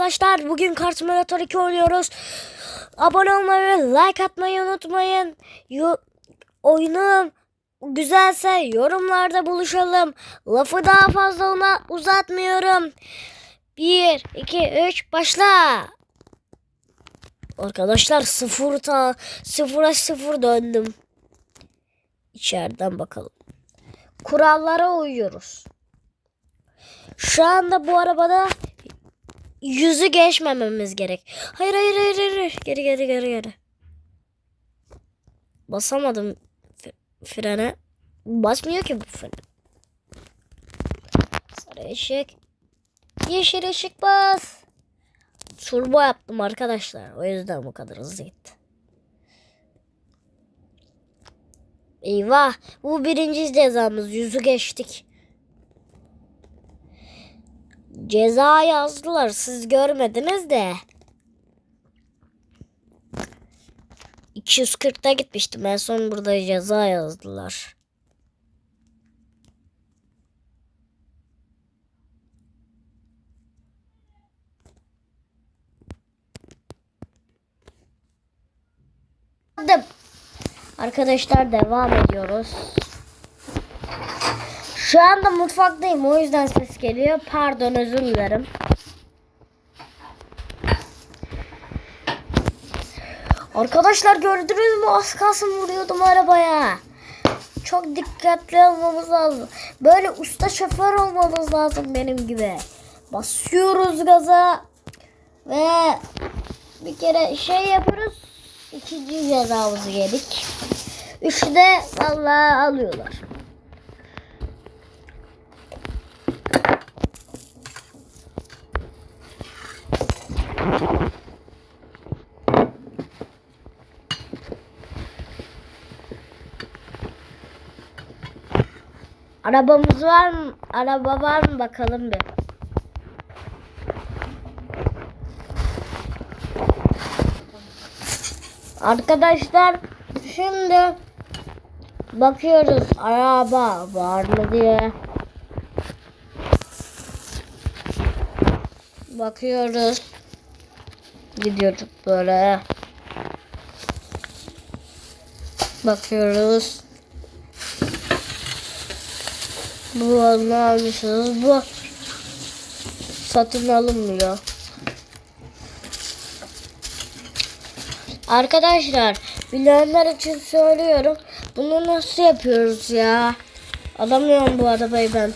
Arkadaşlar bugün Kart Simulator 2 oynuyoruz. Abone olmayı ve like atmayı unutmayın. Yo- oyunum güzelse yorumlarda buluşalım. Lafı daha fazla ona uzatmıyorum. 1, 2, 3 başla. Arkadaşlar sıfır ta sıfıra sıfır döndüm. İçeriden bakalım. Kurallara uyuyoruz. Şu anda bu arabada yüzü geçmememiz gerek. Hayır hayır hayır hayır. Geri geri geri geri. Basamadım frene. Basmıyor ki bu fren. Sarı ışık. Yeşil ışık bas. Turbo yaptım arkadaşlar. O yüzden bu kadar hızlı gitti. Eyvah. Bu birinci cezamız. Yüzü geçtik. Ceza yazdılar. Siz görmediniz de. 240'ta gitmiştim. En son burada ceza yazdılar. Arkadaşlar devam ediyoruz. Şu anda mutfaktayım o yüzden ses geliyor. Pardon özür dilerim. Arkadaşlar gördünüz mü az kalsın vuruyordum arabaya. Çok dikkatli olmamız lazım. Böyle usta şoför olmamız lazım benim gibi. Basıyoruz gaza ve bir kere şey yapıyoruz. İkinci cezamızı yedik. Üçü de vallahi alıyorlar. Arabamız var mı? Araba var mı bakalım bir. Arkadaşlar şimdi bakıyoruz araba var mı diye. Bakıyoruz. Gidiyorduk böyle. Bakıyoruz. Bu ne almışsınız? Bu satın alınmıyor. Arkadaşlar bilenler için söylüyorum. Bunu nasıl yapıyoruz ya? Alamıyorum bu arabayı ben.